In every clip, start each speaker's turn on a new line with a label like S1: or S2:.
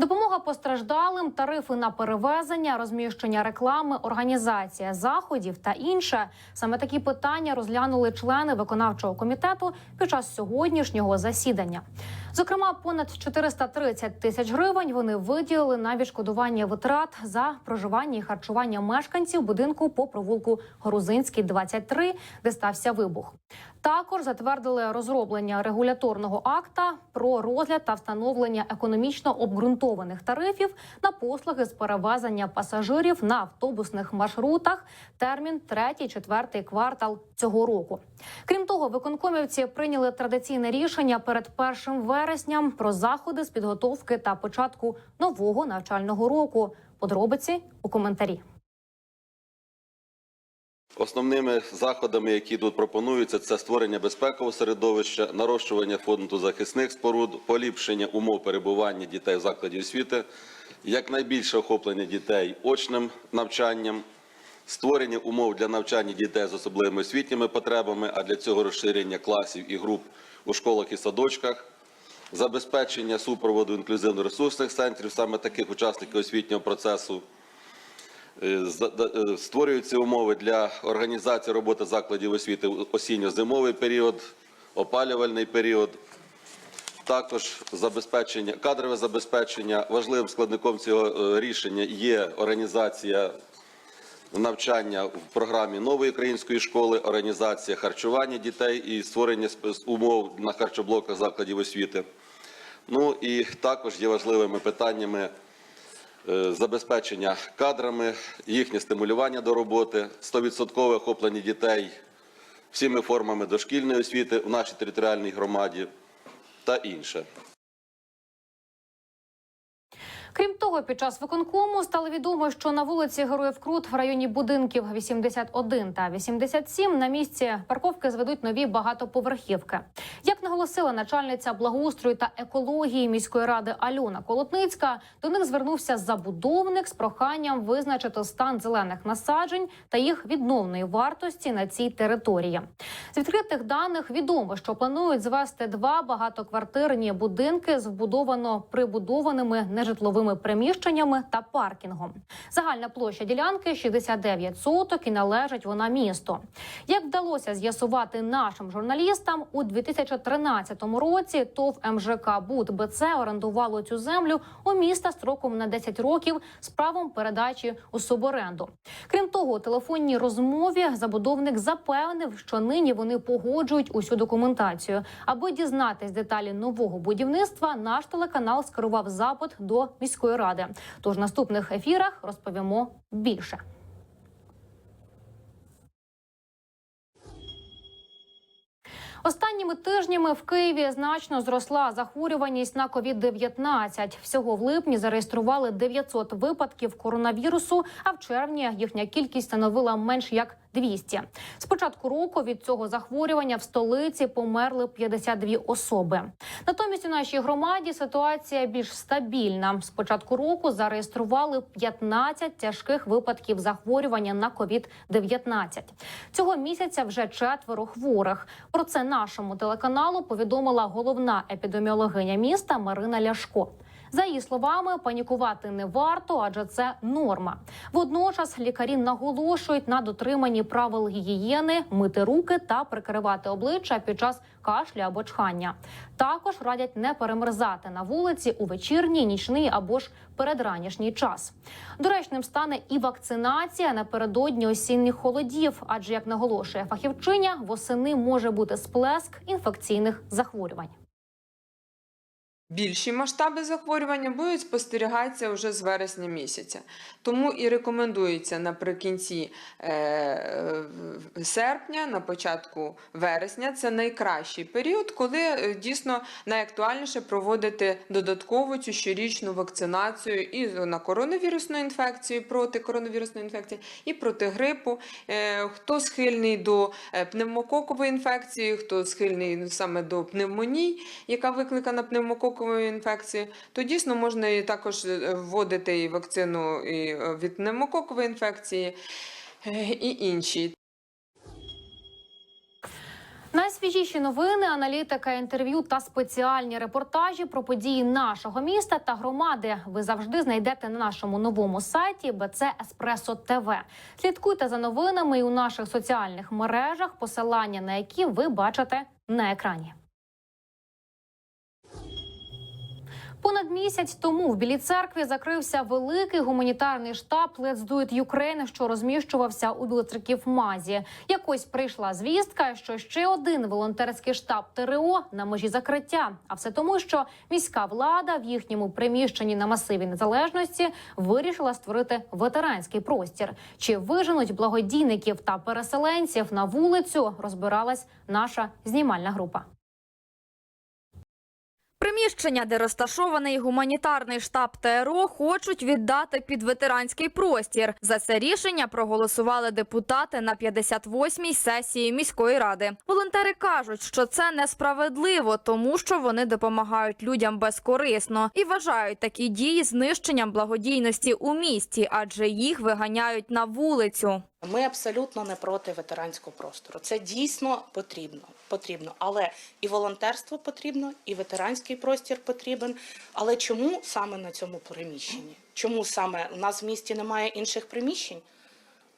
S1: Допомога постраждалим, тарифи на перевезення, розміщення реклами, організація заходів та інше. Саме такі питання розглянули члени виконавчого комітету під час сьогоднішнього засідання. Зокрема, понад 430 тисяч гривень вони виділили на відшкодування витрат за проживання і харчування мешканців будинку по провулку Грузинський, 23, де стався вибух. Також затвердили розроблення регуляторного акта про розгляд та встановлення економічно обґрунтованих тарифів на послуги з перевезення пасажирів на автобусних маршрутах. Термін третій, четвертий квартал цього року. Крім того, виконкомівці прийняли традиційне рішення перед першим вересням про заходи з підготовки та початку нового навчального року. Подробиці у коментарі.
S2: Основними заходами, які тут пропонуються, це створення безпекового середовища, нарощування фонду захисних споруд, поліпшення умов перебування дітей в закладі освіти, якнайбільше охоплення дітей очним навчанням, створення умов для навчання дітей з особливими освітніми потребами, а для цього розширення класів і груп у школах і садочках, забезпечення супроводу інклюзивно-ресурсних центрів, саме таких учасників освітнього процесу. Е, е, Створюються умови для організації роботи закладів освіти у осінньо-зимовий період, опалювальний період. Також забезпечення, кадрове забезпечення. Важливим складником цього е, рішення є організація навчання в програмі нової української школи, організація харчування дітей і створення умов на харчоблоках закладів освіти. Ну і також є важливими питаннями забезпечення кадрами, їхнє стимулювання до роботи, 100% охоплення дітей всіми формами дошкільної освіти в нашій територіальній громаді та інше.
S1: Крім того, під час виконкому стало відомо, що на вулиці Героїв Крут в районі будинків 81 та 87 на місці парковки зведуть нові багатоповерхівки. Як наголосила начальниця благоустрою та екології міської ради Альона Колотницька, до них звернувся забудовник з проханням визначити стан зелених насаджень та їх відновної вартості на цій території. З відкритих даних відомо, що планують звести два багатоквартирні будинки з вбудовано прибудованими нежитловими приміщеннями та паркінгом. Загальна площа ділянки 69 соток і належить вона місту. Як вдалося з'ясувати нашим журналістам, у 2013 році ТОВ МЖК Буд БЦ орендувало цю землю у міста строком на 10 років з правом передачі у суборенду. Крім того, у телефонній розмові забудовник запевнив, що нині вони погоджують усю документацію. Аби дізнатись деталі нового будівництва, наш телеканал скерував запит до міської ради. Тож в наступних ефірах розповімо більше. Останніми тижнями в Києві значно зросла захворюваність на COVID-19. Всього в липні зареєстрували 900 випадків коронавірусу, а в червні їхня кількість становила менш як 200. З початку року від цього захворювання в столиці померли 52 особи. Натомість у нашій громаді ситуація більш стабільна. З початку року зареєстрували 15 тяжких випадків захворювання на COVID-19. Цього місяця вже четверо хворих. Про це нашому телеканалу повідомила головна епідеміологиня міста Марина Ляшко. За її словами, панікувати не варто, адже це норма. Водночас лікарі наголошують на дотриманні правил гігієни, мити руки та прикривати обличчя під час кашля або чхання. Також радять не перемерзати на вулиці у вечірній, нічний або ж передранішній час. Доречним стане і вакцинація напередодні осінніх холодів, адже як наголошує фахівчиня, восени може бути сплеск інфекційних захворювань.
S3: Більші масштаби захворювання будуть спостерігатися вже з вересня місяця. Тому і рекомендується наприкінці е, серпня, на початку вересня. Це найкращий період, коли е, дійсно найактуальніше проводити додаткову цю щорічну вакцинацію і на коронавірусну інфекцію, проти коронавірусної інфекції, і проти грипу. Е, Хто схильний до пневмококової інфекції, хто схильний саме до пневмоній, яка викликана пневмококовою інфекцією, то дійсно можна і також е, вводити і вакцину і е, від пневмококової інфекції е, і інші.
S1: Найсвіжіші новини, аналітика, інтерв'ю та спеціальні репортажі про події нашого міста та громади. Ви завжди знайдете на нашому новому сайті БЦ Еспресо ТВ. Слідкуйте за новинами і у наших соціальних мережах, посилання на які ви бачите на екрані. Понад місяць тому в Білій церкві закрився великий гуманітарний штаб Let's Do It Ukraine, що розміщувався у Білоцерків Мазі. Якось прийшла звістка, що ще один волонтерський штаб ТРО на межі закриття. А все тому, що міська влада в їхньому приміщенні на масиві незалежності вирішила створити ветеранський простір. Чи виженуть благодійників та переселенців на вулицю? Розбиралась наша знімальна група.
S4: Приміщення, де розташований гуманітарний штаб ТРО, хочуть віддати під ветеранський простір. За це рішення проголосували депутати на 58-й сесії міської ради. Волонтери кажуть, що це несправедливо, тому що вони допомагають людям безкорисно і вважають такі дії знищенням благодійності у місті, адже їх виганяють на вулицю.
S5: Ми абсолютно не проти ветеранського простору. Це дійсно потрібно. Потрібно, але і волонтерство потрібно, і ветеранський простір потрібен. Але чому саме на цьому приміщенні? Чому саме у нас в місті немає інших приміщень?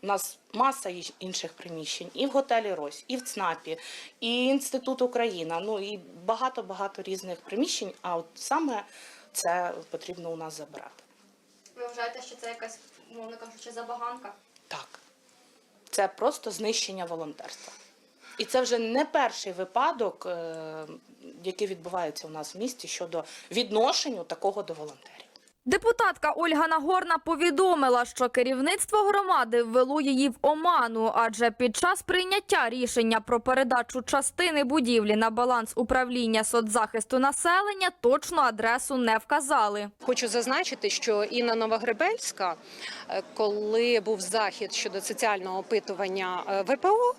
S5: У нас маса інших приміщень і в готелі Рось, і в ЦНАПі, і Інститут Україна. Ну і багато багато різних приміщень. А от саме це потрібно у нас забирати.
S6: Ви вважаєте, що це якась, мовно кажучи, забаганка?
S5: Так. Це просто знищення волонтерства. І це вже не перший випадок, е, який відбувається у нас в місті щодо відношення такого до волонтерів.
S4: Депутатка Ольга Нагорна повідомила, що керівництво громади ввело її в оману, адже під час прийняття рішення про передачу частини будівлі на баланс управління соцзахисту населення точну адресу не вказали.
S7: Хочу зазначити, що Інна Новогребельська, е, коли був захід щодо соціального опитування е, ВПО,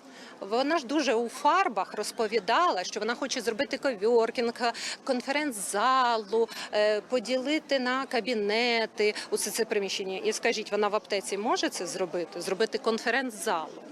S7: вона ж дуже у фарбах розповідала, що вона хоче зробити ковьоркінг, конференц-залу, е, поділити на кабінети усе це приміщення. І скажіть, вона в аптеці може це зробити? Зробити конференц-залу?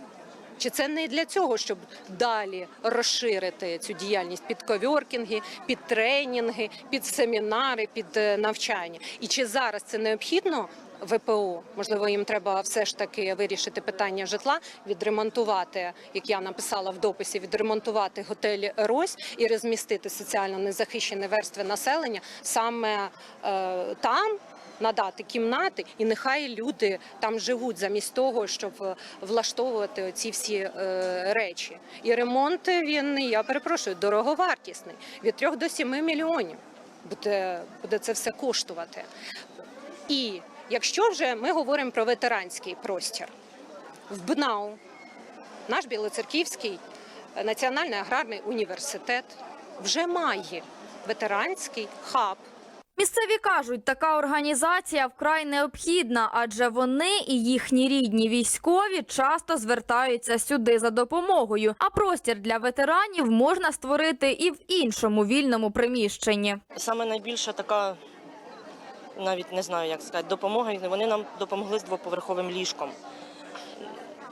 S7: Чи це не для цього, щоб далі розширити цю діяльність під ковьоркінги, під тренінги, під семінари, під е, навчання? І чи зараз це необхідно? ВПО, можливо, їм треба все ж таки вирішити питання житла, відремонтувати, як я написала в дописі, відремонтувати готелі Рось і розмістити соціально незахищені верстви населення саме е, там, надати кімнати, і нехай люди там живуть замість того, щоб е, влаштовувати ці всі е, речі. І ремонт він, я перепрошую, дороговартісний від 3 до 7 мільйонів. Буде, буде це все коштувати. І якщо вже ми говоримо про ветеранський простір, в БНАУ наш Білоцерківський е, національний аграрний університет вже має ветеранський хаб.
S4: Місцеві кажуть, така організація вкрай необхідна, адже вони і їхні рідні військові часто звертаються сюди за допомогою. А простір для ветеранів можна створити і в іншому вільному приміщенні.
S8: Саме найбільша така, навіть не знаю, як сказати, допомога. Вони нам допомогли з двоповерховим ліжком.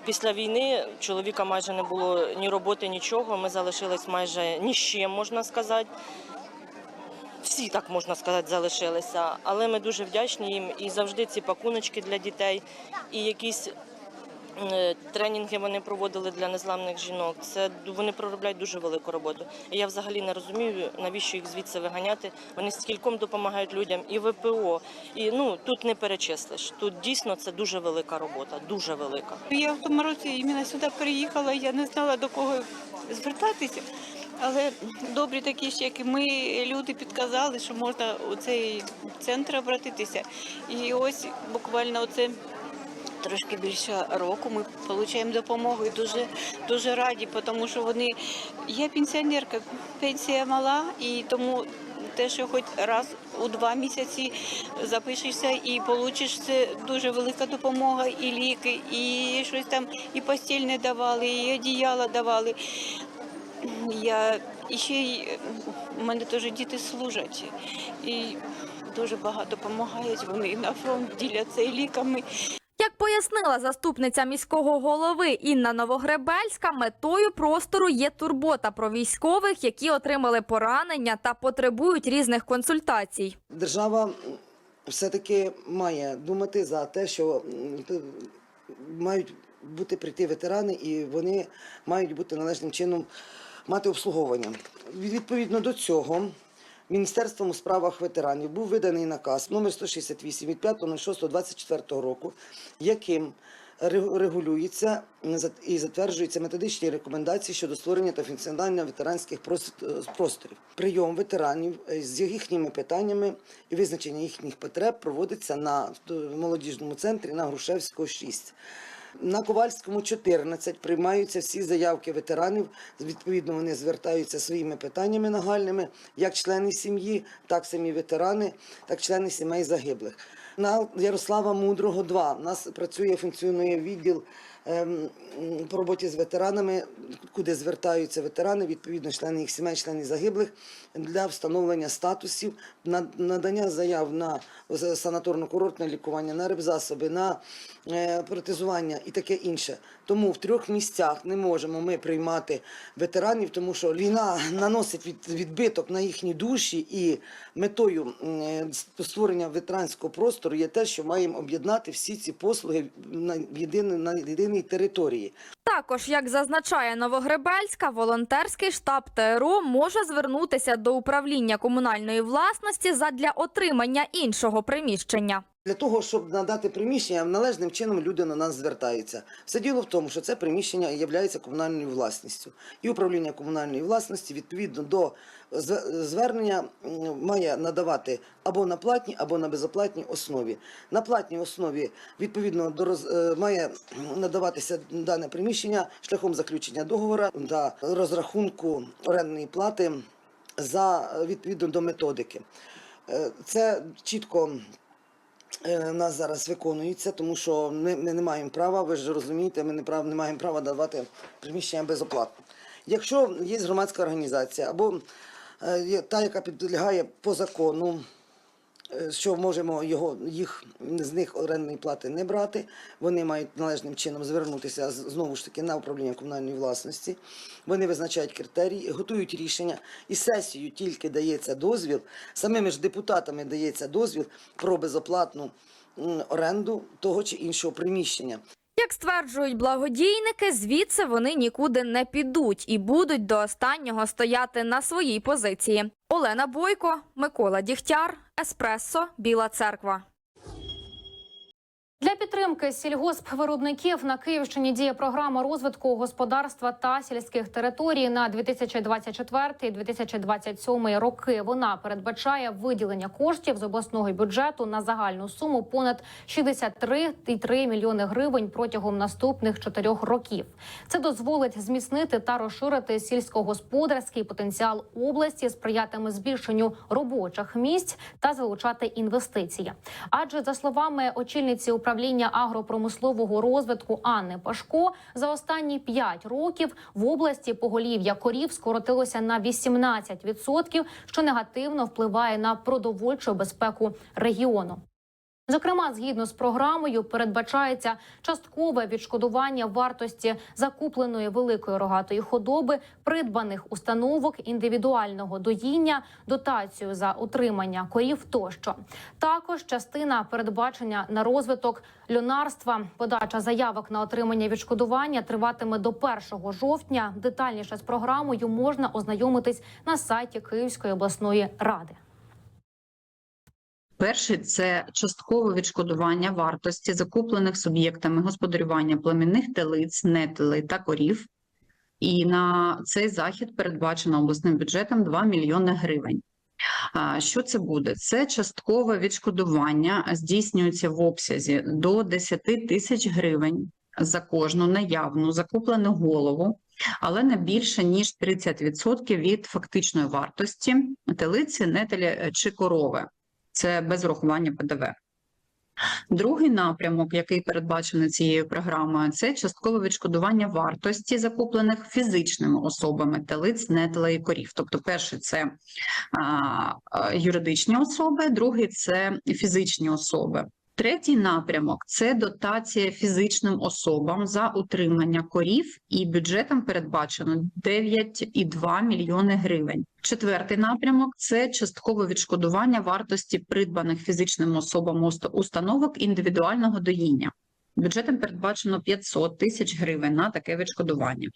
S8: Після війни чоловіка майже не було ні роботи, нічого. Ми залишились майже ні з чим, можна сказати. Всі, так можна сказати, залишилися. Але ми дуже вдячні їм і завжди ці пакуночки для дітей, і якісь тренінги вони проводили для незламних жінок. Це вони проробляють дуже велику роботу. І я взагалі не розумію, навіщо їх звідси виганяти. Вони скільком допомагають людям, і ВПО. І ну тут не перечислиш. Тут дійсно це дуже велика робота, дуже велика.
S9: Я в тому році іменно сюди приїхала, я не знала до кого звертатися. Але добрі такі ж, як і ми, люди підказали, що можна у цей центр обратитися. І ось буквально оце трошки більше року ми отримуємо допомогу і дуже, дуже раді, тому що вони я пенсіонерка, пенсія мала, і тому те, що хоч раз у два місяці запишешся і получиш, це дуже велика допомога, і ліки, і щось там, і постіль не давали, і одіяла давали. Я ще й у мене теж діти служать і дуже багато допомагають. Вони на фронт діляться ліками.
S4: Як пояснила заступниця міського голови Інна Новогребельська, метою простору є турбота про військових, які отримали поранення та потребують різних консультацій.
S10: Держава все-таки має думати за те, що мають бути прийти ветерани, і вони мають бути належним чином мати обслуговування. Відповідно до цього. Міністерством у справах ветеранів був виданий наказ номер 168 від 5.06.24 року, яким ре- регулюється і затверджуються методичні рекомендації щодо створення та функціонування ветеранських е, просторів. Прийом ветеранів е, з їхніми питаннями і визначення їхніх потреб проводиться на молодіжному центрі на Грушевського 6. На Ковальському 14 приймаються всі заявки ветеранів. Відповідно, вони звертаються своїми питаннями нагальними, як члени сім'ї, так самі ветерани, так члени сімей загиблих. На Ярослава Мудрого 2 у нас працює, функціонує відділ по роботі з ветеранами, куди звертаються ветерани, відповідно, члени їх сімей, члени загиблих для встановлення статусів, надання заяв на санаторно-курортне лікування, на рибзасоби, на е, протезування і таке інше. Тому в трьох місцях не можемо ми приймати ветеранів, тому що війна наносить відбиток на їхні душі, і метою е, створення ветеранського простору є те, що маємо об'єднати всі ці послуги на на єдиній території.
S4: Також, як зазначає Новогребельська, волонтерський штаб ТРО може звернутися до управління комунальної власності задля отримання іншого приміщення.
S10: Для того, щоб надати приміщення, належним чином люди на нас звертаються. Все діло в тому, що це приміщення є комунальною власністю. І управління комунальної власності відповідно до звернення має надавати або на платній, або на безоплатній основі. На платній основі відповідно до роз, е, має надаватися дане приміщення шляхом заключення договору та розрахунку орендної плати за відповідно до методики. Е, Це чітко е, нас зараз виконується, тому що ми, ми не маємо права, ви ж розумієте, ми не, прав, не маємо права давати приміщення безоплатно. Якщо є громадська організація або е, є та, яка підлягає по закону, що можемо його, їх, з них орендної плати не брати, вони мають належним чином звернутися знову ж таки на управління комунальної власності. Вони визначають критерії, готують рішення, і сесію тільки дається дозвіл, самими ж депутатами дається дозвіл про безоплатну оренду того чи іншого приміщення.
S4: Як стверджують благодійники, звідси вони нікуди не підуть і будуть до останнього стояти на своїй позиції. Олена Бойко, Микола Дігтяр, Еспресо, Біла Церква.
S1: Для підтримки сільгоспвиробників на Київщині діє програма розвитку господарства та сільських територій на 2024-2027 роки. Вона передбачає виділення коштів з обласного бюджету на загальну суму понад 63,3 мільйони гривень протягом наступних чотирьох років. Це дозволить зміцнити та розширити сільськогосподарський потенціал області, сприятиме збільшенню робочих місць та залучати інвестиції. Адже за словами очільниці управління агропромислового розвитку Анни Пашко, за останні 5 років в області поголів'я корів скоротилося на 18%, що негативно впливає на продовольчу безпеку регіону. Зокрема, згідно з програмою, передбачається часткове відшкодування вартості закупленої великої рогатої худоби, придбаних установок індивідуального доїння, дотацію за утримання корів тощо. Також частина передбачення на розвиток льонарства. Подача заявок на отримання відшкодування триватиме до 1 жовтня. Детальніше з програмою можна ознайомитись на сайті Київської обласної ради.
S11: Перший це часткове відшкодування вартості закуплених суб'єктами господарювання племінних телиць, нетелей та корів. І на цей захід передбачено обласним бюджетом 2 мільйони гривень. Що це буде? Це часткове відшкодування здійснюється в обсязі до 10 тисяч гривень за кожну наявну закуплену голову, але не більше ніж 30% від фактичної вартості телиці, нетелі чи корови. Це без урахування ПДВ. Другий напрямок, який передбачений цією програмою, це часткове відшкодування вартості закуплених фізичними особами телиць, нетелей і корів. Тобто, перший це а, юридичні особи, другий це фізичні особи. Третій напрямок це дотація фізичним особам за утримання корів, і бюджетом передбачено 9,2 мільйони гривень. Четвертий напрямок це часткове відшкодування вартості придбаних фізичним особам установок індивідуального доїння. Бюджетом передбачено 500 тисяч гривень на таке відшкодування.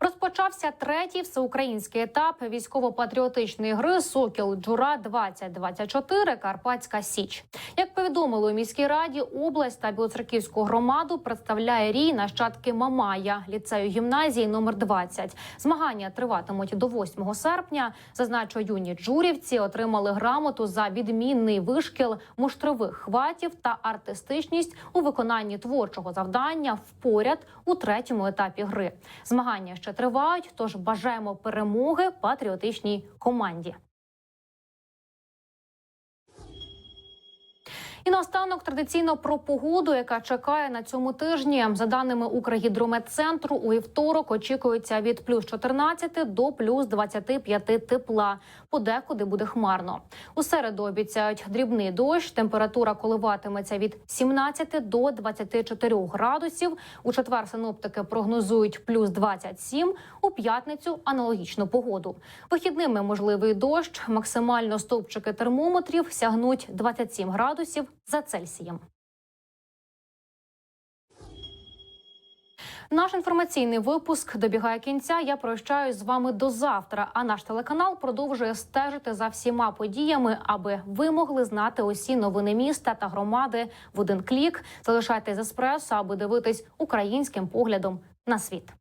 S1: Розпочався третій всеукраїнський етап військово-патріотичної гри Сокіл Джура 2024 Карпатська Січ. Як повідомили у міській раді, область та Білоцерківську громаду представляє рій нащадки Мамая ліцею гімназії номер 20. Змагання триватимуть до 8 серпня. Зазначу, юні джурівці отримали грамоту за відмінний вишкіл муштрових хватів та артистичність у виконанні творчого завдання впоряд у третьому етапі гри. Змагання ще тривають, тож бажаємо перемоги патріотичній команді. І наостанок традиційно про погоду, яка чекає на цьому тижні. За даними Укргідрометцентру, у вівторок очікується від плюс 14 до плюс 25 тепла. Подекуди буде хмарно. У середу обіцяють дрібний дощ. Температура коливатиметься від 17 до 24 градусів. У четвер синоптики прогнозують плюс 27, у п'ятницю аналогічну погоду. Вихідними можливий дощ. Максимально стовпчики термометрів сягнуть 27 градусів за Цельсієм. Наш інформаційний випуск добігає кінця. Я прощаюсь з вами до завтра. А наш телеканал продовжує стежити за всіма подіями, аби ви могли знати усі новини міста та громади в один клік. Залишайтесь з еспресо, аби дивитись українським поглядом на світ.